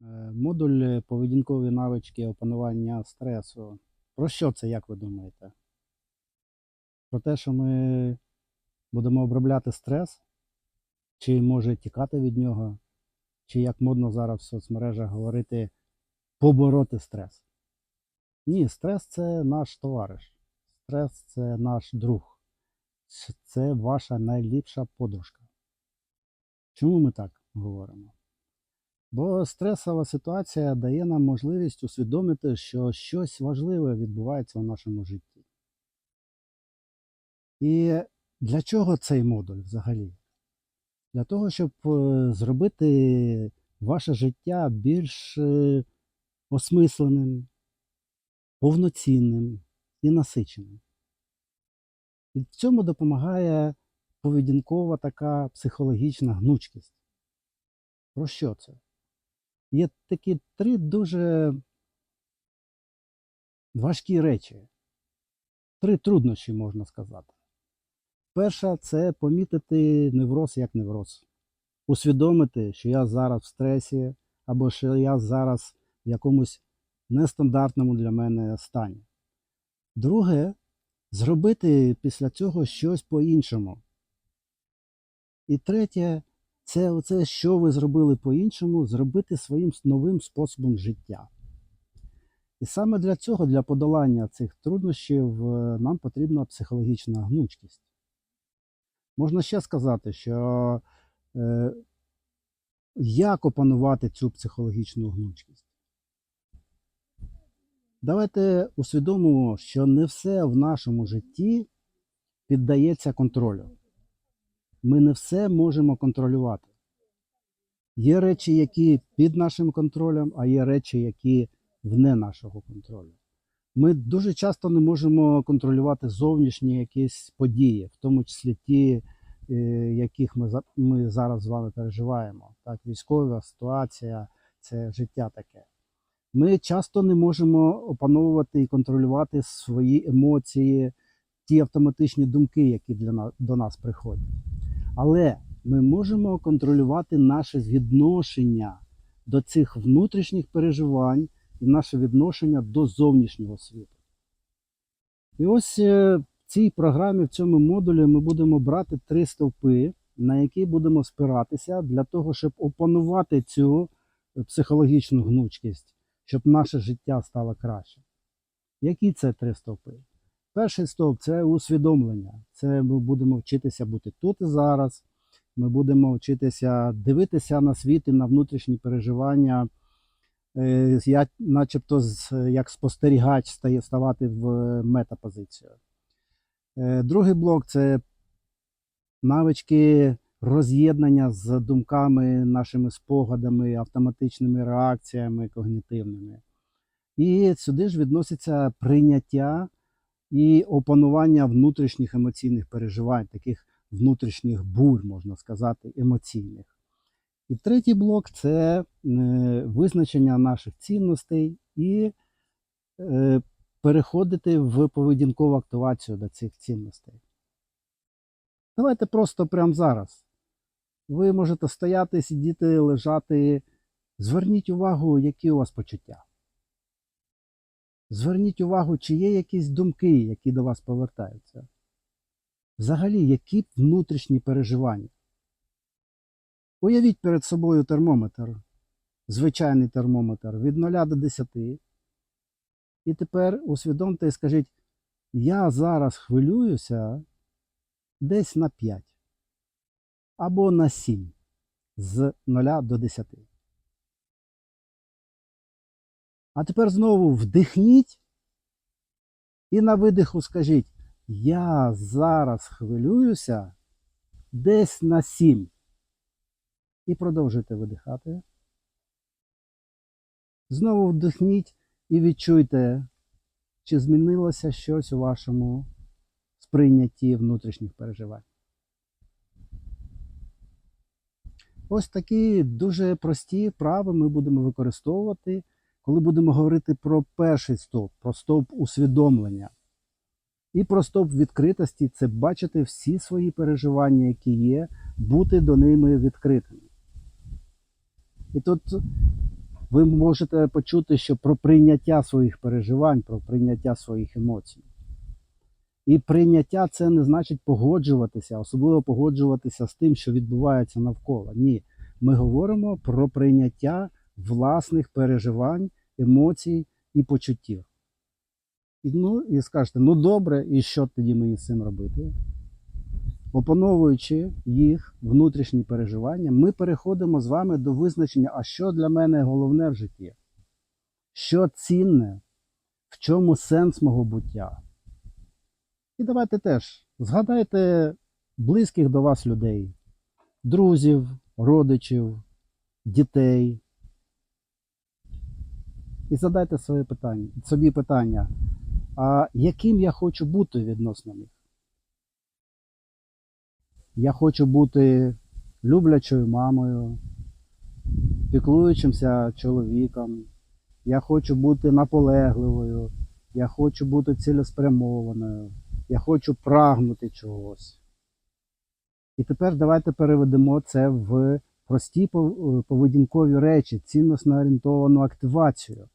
Е, Модуль поведінкові навички опанування стресу. Про що це, як ви думаєте? Про те, що ми будемо обробляти стрес, чи може тікати від нього, чи як модно зараз в соцмережах говорити, побороти стрес. Ні, стрес це наш товариш, стрес це наш друг, це ваша найліпша подружка. Чому ми так говоримо? Бо стресова ситуація дає нам можливість усвідомити, що щось важливе відбувається в нашому житті. І для чого цей модуль взагалі? Для того, щоб е, зробити ваше життя більш е, осмисленим, повноцінним і насиченим. І в цьому допомагає поведінкова така психологічна гнучкість. Про що це? Є такі три дуже важкі речі, три труднощі, можна сказати. Перша це помітити невроз як невроз. Усвідомити, що я зараз в стресі, або що я зараз в якомусь нестандартному для мене стані. Друге, зробити після цього щось по-іншому. І третє, це оце, що ви зробили по-іншому, зробити своїм новим способом життя. І саме для цього, для подолання цих труднощів, е, нам потрібна психологічна гнучкість. Можна ще сказати, що е, як опанувати цю психологічну гнучкість? Давайте усвідомимо, що не все в нашому житті піддається контролю. Ми не все можемо контролювати. Є речі, які під нашим контролем, а є речі, які вне нашого контролю. Ми дуже часто не можемо контролювати зовнішні якісь події, в тому числі ті, е, яких ми, ми зараз з вами переживаємо. Так, військова ситуація, це життя таке. Ми часто не можемо опановувати і контролювати свої емоції, ті автоматичні думки, які для нас, до нас приходять. Але ми можемо контролювати наше відношення до цих внутрішніх переживань і наше відношення до зовнішнього світу. І ось е, в цій програмі, в цьому модулі, ми будемо брати три стовпи, на які будемо спиратися для того, щоб опанувати цю е, психологічну гнучкість, щоб наше життя стало краще. Які це три стовпи? Перший стовп це усвідомлення. Це ми будемо вчитися бути тут і зараз. Ми будемо вчитися дивитися на світ і на внутрішні переживання. Е, Я, начебто, як спостерігач стає ставати в метапозицію. Е, Другий блок це навички роз'єднання з думками, нашими спогадами, автоматичними реакціями когнітивними. І сюди ж відноситься прийняття і опанування внутрішніх емоційних переживань, таких внутрішніх бурь, можна сказати, емоційних. І третій блок це е, визначення наших цінностей і е, переходити в поведінкову активацію до цих цінностей. Давайте просто прямо зараз. Ви можете стояти, сидіти, лежати. Зверніть увагу, які у вас почуття. Зверніть увагу, чи є якісь думки, які до вас повертаються. Взагалі, які внутрішні переживання. Уявіть перед собою термометр, звичайний термометр від 0 до 10. І тепер усвідомте і скажіть, я зараз хвилююся десь на 5 або на 7 з 0 до 10. А тепер знову вдихніть і на видиху скажіть, я зараз хвилююся десь на 7. І продовжуйте видихати. Знову вдихніть і відчуйте, чи змінилося щось у вашому сприйнятті внутрішніх переживань. Ось такі дуже прості вправи ми будемо використовувати, коли будемо говорити про перший стовп, про стовп усвідомлення. І про стовп відкритості це бачити всі свої переживання, які є, бути до ними відкритими. І тут ви можете почути, що про прийняття своїх переживань, про прийняття своїх емоцій. І прийняття це не значить погоджуватися, особливо погоджуватися з тим, що відбувається навколо. Ні, ми говоримо про прийняття власних переживань, емоцій і почуттів. І, ну, і скажете, ну добре, і що тоді мені з цим робити? Опановуючи їх внутрішні переживання, ми переходимо з вами до визначення, а що для мене головне в житті? Що цінне, в чому сенс мого буття? І давайте теж згадайте близьких до вас людей, друзів, родичів, дітей. І задайте своє питання, собі питання, а яким я хочу бути відносно них? Я хочу бути люблячою мамою, піклуючимся чоловіком. Я хочу бути наполегливою. Я хочу бути цілеспрямованою. Я хочу прагнути чогось. І тепер давайте переведемо це в прості поведінкові речі, цінносно орієнтовану активацію.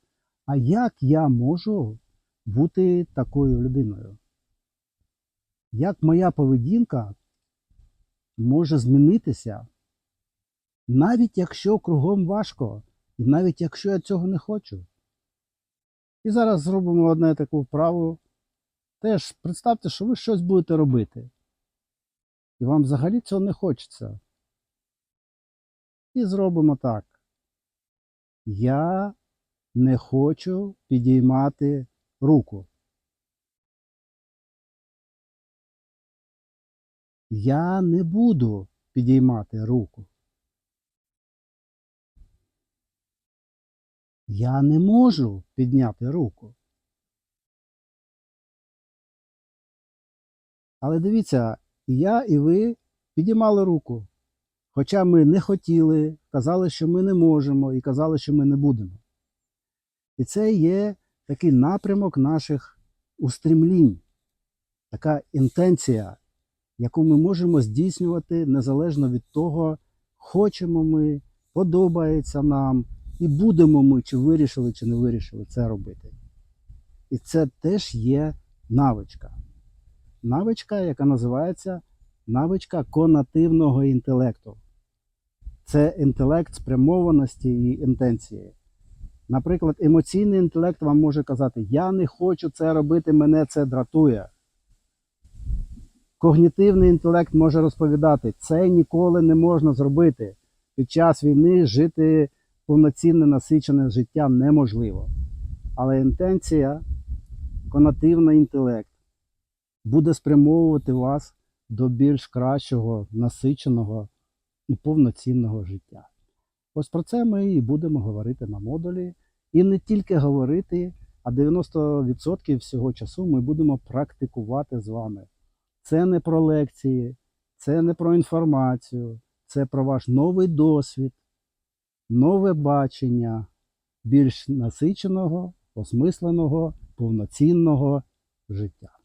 А як я можу бути такою людиною? Як моя поведінка може змінитися, навіть якщо кругом важко, і навіть якщо я цього не хочу. І зараз зробимо одне таку вправу. Теж представте, що ви щось будете робити. І вам взагалі цього не хочеться. І зробимо так. Я не хочу підіймати руку. Я не буду підіймати руку. Я не можу підняти руку. Але дивіться, і я, і ви підіймали руку. Хоча ми не хотіли, казали, що ми не можемо, і казали, що ми не будемо. І це є такий напрямок наших устремлінь, така інтенція, яку ми можемо здійснювати незалежно від того, хочемо ми, подобається нам, і будемо ми, чи вирішили, чи не вирішили це робити. І це теж є навичка. Навичка, яка називається навичка конативного інтелекту. Це інтелект спрямованості і інтенції. Наприклад, емоційний інтелект вам може казати: Я не хочу це робити, мене це дратує. Когнітивний інтелект може розповідати, це ніколи не можна зробити. Під час війни жити повноцінне насичене життя неможливо. Але інтенція, конативний інтелект буде спрямовувати вас до більш кращого, насиченого і повноцінного життя. Ось про це ми і будемо говорити на модулі. І не тільки говорити, а 90% всього часу ми будемо практикувати з вами. Це не про лекції, це не про інформацію, це про ваш новий досвід, нове бачення більш насиченого, осмисленого, повноцінного життя.